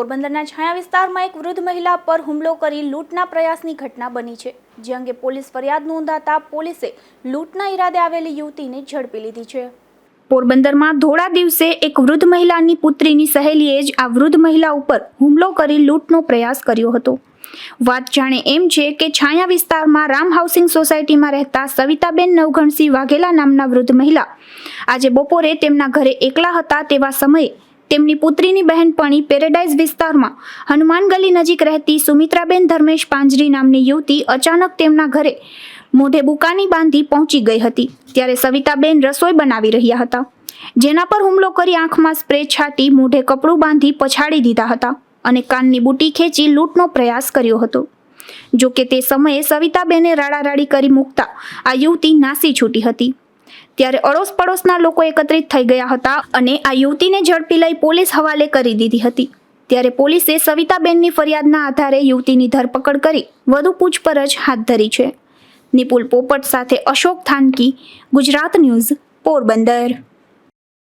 પોરબંદરના છાયા વિસ્તારમાં એક વૃદ્ધ મહિલા પર હુમલો કરી લૂંટના પ્રયાસની ઘટના બની છે. જે અંગે પોલીસ ફરિયાદ નોંધાતા પોલીસે લૂંટના ઈરાદે આવેલી યુવતીને ઝડપી લીધી છે. પોરબંદરમાં ધોળા દિવસે એક વૃદ્ધ મહિલાની પુત્રીની સહેલીએ જ આ વૃદ્ધ મહિલા ઉપર હુમલો કરી લૂંટનો પ્રયાસ કર્યો હતો. વાત જાણે એમ છે કે છાયા વિસ્તારમાં રામ હાઉસિંગ સોસાયટીમાં રહેતા સવિતાબેન નવઘણસિંહ વાઘેલા નામના વૃદ્ધ મહિલા આજે બપોરે તેમના ઘરે એકલા હતા તેવા સમયે તેમની પુત્રીની બહેનપણી પેરેડાઇઝ વિસ્તારમાં. હનુમાન ગલી નજીક રહેતી સુમિત્રાબેન ધર્મેશ પાંજરી નામની યુવતી અચાનક તેમના ઘરે મોઢે બુકાની બાંધી પહોંચી ગઈ હતી. ત્યારે સવિતાબેન રસોઈ બનાવી રહ્યા હતા, જેના પર હુમલો કરી આંખમાં સ્પ્રે છાંટી મોઢે કપડું બાંધી પછાડી દીધા હતા અને કાનની બુટી ખેંચી લૂંટનો પ્રયાસ કર્યો હતો. જો કે તે સમયે સવિતાબેને રાડારાડી કરી મૂકતા આ યુવતી નાસી છૂટી હતી. ત્યારે અડોસ પડોશના લોકો એકત્રિત થઈ ગયા હતા અને આ યુવતીને ઝડપી લઈ પોલીસ હવાલે કરી દીધી હતી. ત્યારે પોલીસે સવિતાબેનની ફરિયાદના આધારે યુવતીની ધરપકડ કરી વધુ પૂછપરછ હાથ ધરી છે. નિપુલ પોપટ સાથે અશોક થાનકી, ગુજરાત ન્યૂઝ, પોરબંદર.